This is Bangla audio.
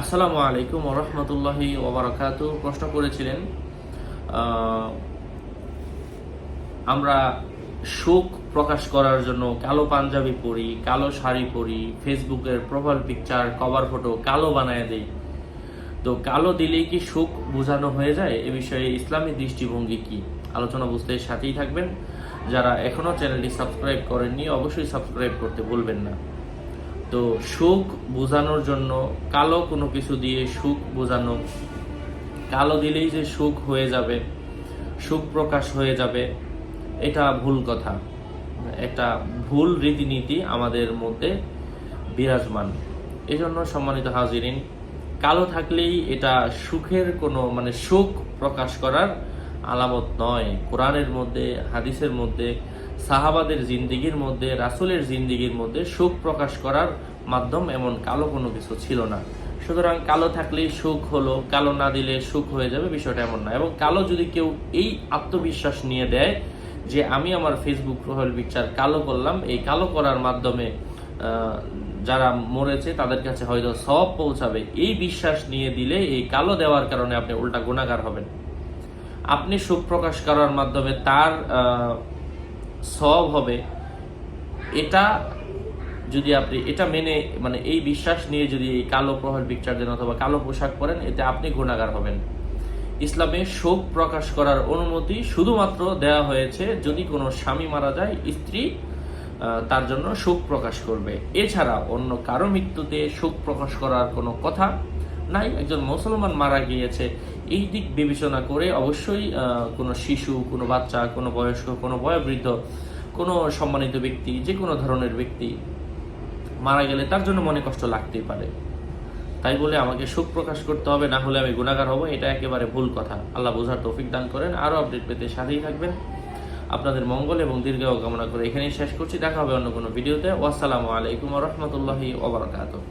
আসসালামু আলাইকুম রহমতুল্লাহি ওবরাকাত প্রশ্ন করেছিলেন আমরা শোক প্রকাশ করার জন্য কালো পাঞ্জাবি পরি, কালো শাড়ি পরি, ফেসবুকের প্রোফাইল পিকচার কভার ফটো কালো বানায় দেই। তো কালো দিলেই কি শোক বোঝানো হয়ে যায়? এ বিষয়ে ইসলামী দৃষ্টিভঙ্গি কি? আলোচনা বুঝতে সাথেই থাকবেন। যারা এখনও চ্যানেলটি সাবস্ক্রাইব করেননি, অবশ্যই সাবস্ক্রাইব করতে ভুলবেন না। তো সুখ বোঝানোর জন্য কালো কোনো কিছু দিয়ে সুখ বোঝানো। কালো দিলেই যে সুখ হয়ে যাবে, সুখ প্রকাশ হয়ে যাবে, এটা ভুল কথা। একটা ভুল রীতিনীতি আমাদের মধ্যে বিরাজমান। এজন্য সম্মানিত হাজিরিন, কালো থাকলেই এটা সুখের কোনো মানে সুখ প্রকাশ করার আলামত নয়। কোরআনের মধ্যে, হাদিসের মধ্যে সাহাবাদের জিন্দিগির মধ্যে, রাসুলের জিন্দিগির মধ্যে সুখ প্রকাশ করার মাধ্যম এমন কালো কোনো কিছু ছিল না। সুতরাং কালো থাকলেই সুখ হলো, কালো না দিলে সুখ হয়ে যাবে বিষয়টা এমন না। এবং কালো যদি কেউ এই আত্মবিশ্বাস নিয়ে দেয় যে আমি আমার ফেসবুক প্রোফাইল পিকচার কালো করলাম, এই কালো করার মাধ্যমে যারা মরেছে তাদের কাছে হয়তো সব পৌঁছাবে। এই বিশ্বাস নিয়ে দিলে এই কালো দেওয়ার কারণে আপনি উল্টা গুণাগার হবেন। আপনি সুখ প্রকাশ করার মাধ্যমে তার সব হবে, এটা যদি আপনি, এটা মেনে মানে এই বিশ্বাস নিয়ে যদি এই কালো প্রোফাইল পিকচার দেন অথবা কালো পোশাক পরেন, এতে আপনি গুণাগার হবেন। ইসলামে শোক প্রকাশ করার অনুমতি শুধুমাত্র দেওয়া হয়েছে যদি কোনো স্বামী মারা যায়, স্ত্রী তার জন্য শোক প্রকাশ করবে। এছাড়া অন্য কারও মৃত্যুতে শোক প্রকাশ করার কোনো কথা নাই, একজন মুসলমান মারা গিয়েছে। এই দিক বিবেচনা করে অবশ্যই কোনো শিশু, কোনো বাচ্চা, কোনো বয়স্ক, কোনো বয়োবৃদ্ধ, কোনো সম্মানিত ব্যক্তি যে কোনো ধরনের ব্যক্তি মারা গেলে তার জন্য মনে কষ্ট লাগতেই পারে। তাই বলে আমাকে সুখ প্রকাশ করতে হবে, না হলে আমি গুণাগার হব, এটা একেবারে ভুল কথা। আল্লাহ বোঝার তৌফিক দান করেন। আরও আপডেট পেতে সাথেই থাকবেন। আপনাদের মঙ্গল এবং দীর্ঘায়ু কামনা করে এখানেই শেষ করছি। দেখা হবে অন্য কোনো ভিডিওতে। ওয়াসসালামু আলাইকুম রহমতুল্লাহি ওবরাকাতুহ